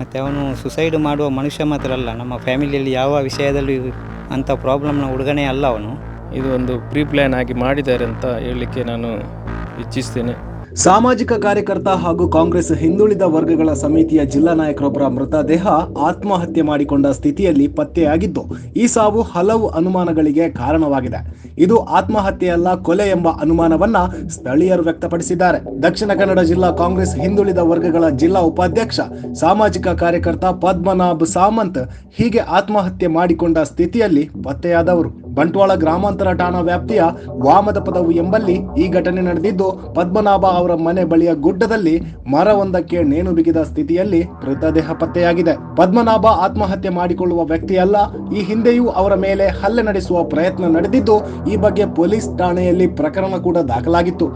ಮತ್ತು ಅವನು ಸುಸೈಡ್ ಮಾಡುವ ಮನುಷ್ಯ ಮಾತ್ರ ಅಲ್ಲ, ನಮ್ಮ ಫ್ಯಾಮಿಲಿಯಲ್ಲಿ ಯಾವ ವಿಷಯದಲ್ಲಿ ಅಂಥ ಪ್ರಾಬ್ಲಮ್ನ ಹುಡುಗನೇ ಅಲ್ಲ ಅವನು. ಇದು ಒಂದು ಪ್ರೀ ಪ್ಲ್ಯಾನ್ ಆಗಿ ಮಾಡಿದ್ದಾರೆ ಅಂತ ಹೇಳಲಿಕ್ಕೆ ನಾನು ಇಚ್ಛಿಸ್ತೇನೆ. ಸಾಮಾಜಿಕ ಕಾರ್ಯಕರ್ತ ಹಾಗೂ ಕಾಂಗ್ರೆಸ್ ಹಿಂದುಳಿದ ವರ್ಗಗಳ ಸಮಿತಿಯ ಜಿಲ್ಲಾ ನಾಯಕರೊಬ್ಬರ ಮೃತದೇಹ ಆತ್ಮಹತ್ಯೆ ಮಾಡಿಕೊಂಡ ಸ್ಥಿತಿಯಲ್ಲಿ ಪತ್ತೆಯಾಗಿದ್ದು, ಈ ಸಾವು ಹಲವು ಅನುಮಾನಗಳಿಗೆ ಕಾರಣವಾಗಿದೆ. ಇದು ಆತ್ಮಹತ್ಯೆಯಲ್ಲ ಕೊಲೆ ಎಂಬ ಅನುಮಾನವನ್ನ ಸ್ಥಳೀಯರು ವ್ಯಕ್ತಪಡಿಸಿದ್ದಾರೆ. ದಕ್ಷಿಣ ಕನ್ನಡ ಜಿಲ್ಲಾ ಕಾಂಗ್ರೆಸ್ ಹಿಂದುಳಿದ ವರ್ಗಗಳ ಜಿಲ್ಲಾ ಉಪಾಧ್ಯಕ್ಷ, ಸಾಮಾಜಿಕ ಕಾರ್ಯಕರ್ತ ಪದ್ಮನಾಭ್ ಸಾಮಂತ್ ಹೀಗೆ ಆತ್ಮಹತ್ಯೆ ಮಾಡಿಕೊಂಡ ಸ್ಥಿತಿಯಲ್ಲಿ ಪತ್ತೆಯಾದವರು. ಬಂಟ್ವಾಳ ಗ್ರಾಮಾಂತರ ಠಾಣಾ ವ್ಯಾಪ್ತಿಯ ವಾಮದ ಪದವು ಎಂಬಲ್ಲಿ ಈ ಘಟನೆ ನಡೆದಿದ್ದು, ಪದ್ಮನಾಭ ಅವರ ಮನೆ ಬಳಿಯ ಗುಡ್ಡದಲ್ಲಿ ಮರವೊಂದಕ್ಕೆ ನೇಣು ಬಿಗಿದ ಸ್ಥಿತಿಯಲ್ಲಿ ಮೃತದೇಹ ಪತ್ತೆಯಾಗಿದೆ. ಪದ್ಮನಾಭ ಆತ್ಮಹತ್ಯೆ ಮಾಡಿಕೊಳ್ಳುವ ವ್ಯಕ್ತಿಯಲ್ಲ, ಈ ಹಿಂದೆಯೂ ಅವರ ಮೇಲೆ ಹಲ್ಲೆ ನಡೆಸುವ ಪ್ರಯತ್ನ ನಡೆದಿದ್ದು, ಈ ಬಗ್ಗೆ ಪೊಲೀಸ್ ಠಾಣೆಯಲ್ಲಿ ಪ್ರಕರಣ ಕೂಡ ದಾಖಲಾಗಿತ್ತು.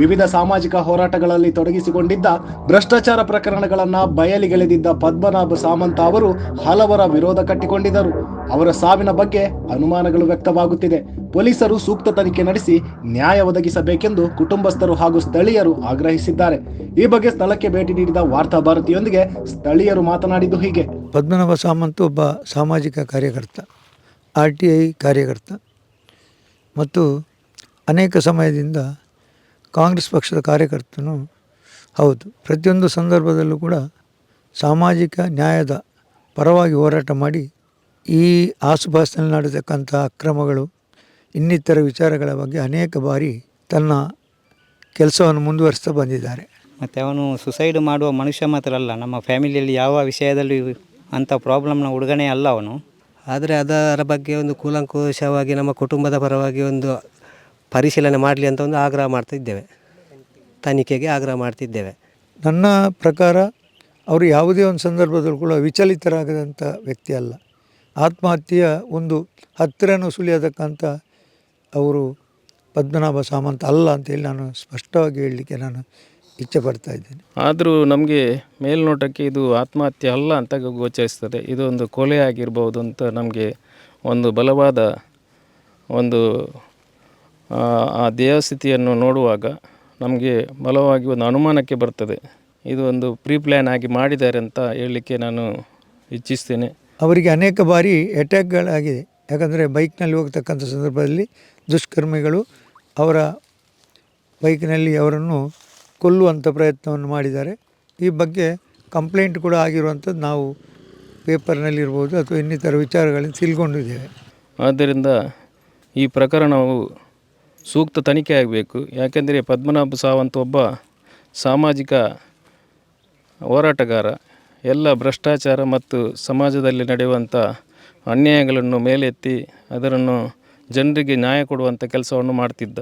ವಿವಿಧ ಸಾಮಾಜಿಕ ಹೋರಾಟಗಳಲ್ಲಿ ತೊಡಗಿಸಿಕೊಂಡಿದ್ದ ಭ್ರಷ್ಟಾಚಾರ ಪ್ರಕರಣಗಳನ್ನು ಬಯಲಿಗೆಳೆದಿದ್ದ ಪದ್ಮನಾಭ ಸಾಮಂತ ಅವರು ಹಲವರ ವಿರೋಧ ಕಟ್ಟಿಕೊಂಡಿದ್ದರು. ಅವರ ಸಾವಿನ ಬಗ್ಗೆ ಅನುಮಾನಗಳು ವ್ಯಕ್ತವಾಗುತ್ತಿದೆ. ಪೊಲೀಸರು ಸೂಕ್ತ ತನಿಖೆ ನಡೆಸಿ ನ್ಯಾಯ ಒದಗಿಸಬೇಕೆಂದು ಕುಟುಂಬಸ್ಥರು ಹಾಗೂ ಸ್ಥಳೀಯರು ಆಗ್ರಹಿಸಿದ್ದಾರೆ. ಈ ಬಗ್ಗೆ ಸ್ಥಳಕ್ಕೆ ಭೇಟಿ ನೀಡಿದ ವಾರ್ತಾ ಭಾರತಿಯೊಂದಿಗೆ ಸ್ಥಳೀಯರು ಮಾತನಾಡಿದ್ದು ಹೀಗೆ. ಪದ್ಮನಾಭ ಸಾಮಂತ್ ಒಬ್ಬ ಸಾಮಾಜಿಕ ಕಾರ್ಯಕರ್ತ, ಆರ್ ಟಿ ಐ ಕಾರ್ಯಕರ್ತ ಮತ್ತು ಅನೇಕ ಸಮಯದಿಂದ ಕಾಂಗ್ರೆಸ್ ಪಕ್ಷದ ಕಾರ್ಯಕರ್ತನು ಹೌದು. ಪ್ರತಿಯೊಂದು ಸಂದರ್ಭದಲ್ಲೂ ಕೂಡ ಸಾಮಾಜಿಕ ನ್ಯಾಯದ ಪರವಾಗಿ ಹೋರಾಟ ಮಾಡಿ ಈ ಆಸುಪಾಸಿನಲ್ಲಿ ನಡೆತಕ್ಕಂಥ ಅಕ್ರಮಗಳು ಇನ್ನಿತರ ವಿಚಾರಗಳ ಬಗ್ಗೆ ಅನೇಕ ಬಾರಿ ತನ್ನ ಕೆಲಸವನ್ನು ಮುಂದುವರಿಸ್ತಾ ಬಂದಿದ್ದಾರೆ. ಮತ್ತು ಅವನು ಸುಸೈಡ್ ಮಾಡುವ ಮನುಷ್ಯ ಮಾತ್ರ ಅಲ್ಲ ನಮ್ಮ ಫ್ಯಾಮಿಲಿಯಲ್ಲಿ ಯಾವ ವಿಷಯದಲ್ಲೂ ಅಂಥ ಪ್ರಾಬ್ಲಮ್ನ ಹುಡುಗನೇ ಅಲ್ಲ ಅವನು. ಆದರೆ ಅದರ ಬಗ್ಗೆ ಒಂದು ಕೂಲಂಕುಷವಾಗಿ ನಮ್ಮ ಕುಟುಂಬದ ಪರವಾಗಿ ಒಂದು ಪರಿಶೀಲನೆ ಮಾಡಲಿ ಅಂತ ಒಂದು ಆಗ್ರಹ ಮಾಡ್ತಿದ್ದೇವೆ. ತನಿಖೆಗೆ ಆಗ್ರಹ ಮಾಡ್ತಿದ್ದೇವೆ. ನನ್ನ ಪ್ರಕಾರ ಅವರು ಯಾವುದೇ ಒಂದು ಸಂದರ್ಭದಲ್ಲೂ ಕೂಡ ವಿಚಲಿತರಾಗದಂಥ ವ್ಯಕ್ತಿ ಅಲ್ಲ. ಆತ್ಮಹತ್ಯೆಯ ಒಂದು ಹತ್ತಿರನೂ ಸುಳಿಯತಕ್ಕಂಥ ಅವರು ಪದ್ಮನಾಭ ಸಾಮಂತ ಅಲ್ಲ ಅಂತೇಳಿ ನಾನು ಸ್ಪಷ್ಟವಾಗಿ ಹೇಳಲಿಕ್ಕೆ ನಾನು ಇಚ್ಛೆ ಪಡ್ತಾ ಇದ್ದೇನೆ. ಆದರೂ ನಮಗೆ ಮೇಲ್ನೋಟಕ್ಕೆ ಇದು ಆತ್ಮಹತ್ಯೆ ಅಲ್ಲ ಅಂತ ಗೋಚರಿಸ್ತದೆ ಇದು ಒಂದು ಕೊಲೆ ಆಗಿರ್ಬೋದು ಅಂತ ನಮಗೆ ಒಂದು ಬಲವಾದ ಒಂದು ಆ, ದೇಹಸ್ಥಿತಿಯನ್ನು ನೋಡುವಾಗ ನಮಗೆ ಬಲವಾಗಿ ಒಂದು ಅನುಮಾನಕ್ಕೆ ಬರ್ತದೆ. ಇದು ಒಂದು ಪ್ರೀ ಪ್ಲ್ಯಾನ್ ಆಗಿ ಮಾಡಿದ್ದಾರೆ ಅಂತ ಹೇಳಲಿಕ್ಕೆ ನಾನು ಇಚ್ಛಿಸ್ತೇನೆ. ಅವರಿಗೆ ಅನೇಕ ಬಾರಿ ಅಟ್ಯಾಕ್ಗಳಾಗಿದೆ ಯಾಕಂದರೆ ಬೈಕ್ನಲ್ಲಿ ಹೋಗ್ತಕ್ಕಂಥ ಸಂದರ್ಭದಲ್ಲಿ ದುಷ್ಕರ್ಮಿಗಳು ಅವರ ಬೈಕ್ನಲ್ಲಿ ಅವರನ್ನು ಕೊಲ್ಲುವಂಥ ಪ್ರಯತ್ನವನ್ನು ಮಾಡಿದ್ದಾರೆ. ಈ ಬಗ್ಗೆ ಕಂಪ್ಲೇಂಟ್ ಕೂಡ ಆಗಿರುವಂಥದ್ದು ನಾವು ಪೇಪರ್ನಲ್ಲಿರ್ಬೋದು ಅಥವಾ ಇನ್ನಿತರ ವಿಚಾರಗಳನ್ನು ತಿಳ್ಕೊಂಡಿದ್ದೇವೆ. ಆದ್ದರಿಂದ ಈ ಪ್ರಕರಣವು ಸೂಕ್ತ ತನಿಖೆ ಆಗಬೇಕು. ಯಾಕೆಂದರೆ ಪದ್ಮನಾಭ ಸಾವಂತ್ ಒಬ್ಬ ಸಾಮಾಜಿಕ ಹೋರಾಟಗಾರ. ಎಲ್ಲ ಭ್ರಷ್ಟಾಚಾರ ಮತ್ತು ಸಮಾಜದಲ್ಲಿ ನಡೆಯುವಂಥ ಅನ್ಯಾಯಗಳನ್ನು ಮೇಲೆತ್ತಿ ಅದನ್ನು ಜನರಿಗೆ ನ್ಯಾಯ ಕೊಡುವಂಥ ಕೆಲಸವನ್ನು ಮಾಡ್ತಿದ್ದ.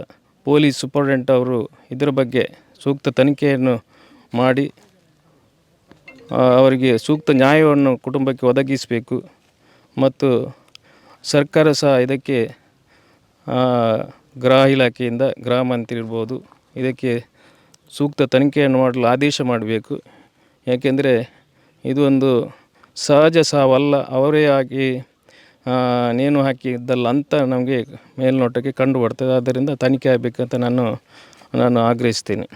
ಪೊಲೀಸ್ ಸೂಪರ್ಡೆಂಟ್ ಅವರು ಇದರ ಬಗ್ಗೆ ಸೂಕ್ತ ತನಿಖೆಯನ್ನು ಮಾಡಿ ಅವರಿಗೆ ಸೂಕ್ತ ನ್ಯಾಯವನ್ನು ಕುಟುಂಬಕ್ಕೆ ಒದಗಿಸಬೇಕು. ಮತ್ತು ಸರ್ಕಾರ ಸಹ ಇದಕ್ಕೆ ಗೃಹ ಇಲಾಖೆಯಿಂದ ಗೃಹ ಮಂತ್ರಿ ಇರ್ಬೋದು. ಇದಕ್ಕೆ ಸೂಕ್ತ ತನಿಖೆಯನ್ನು ಮಾಡಲು ಆದೇಶ ಮಾಡಬೇಕು. ಯಾಕೆಂದರೆ ಇದು ಒಂದು ಸಹಜ ಸಾವಲ್ಲ. ಅವರೇ ಆಗಿ ನೇಣು ಹಾಕಿದ್ದಲ್ಲ ಅಂತ ನಮಗೆ ಮೇಲ್ನೋಟಕ್ಕೆ ಕಂಡು ಬರ್ತದೆ. ಆದ್ದರಿಂದ ತನಿಖೆ ಆಗಬೇಕಂತ ನಾನು ನಾನು ಆಗ್ರಹಿಸ್ತೀನಿ.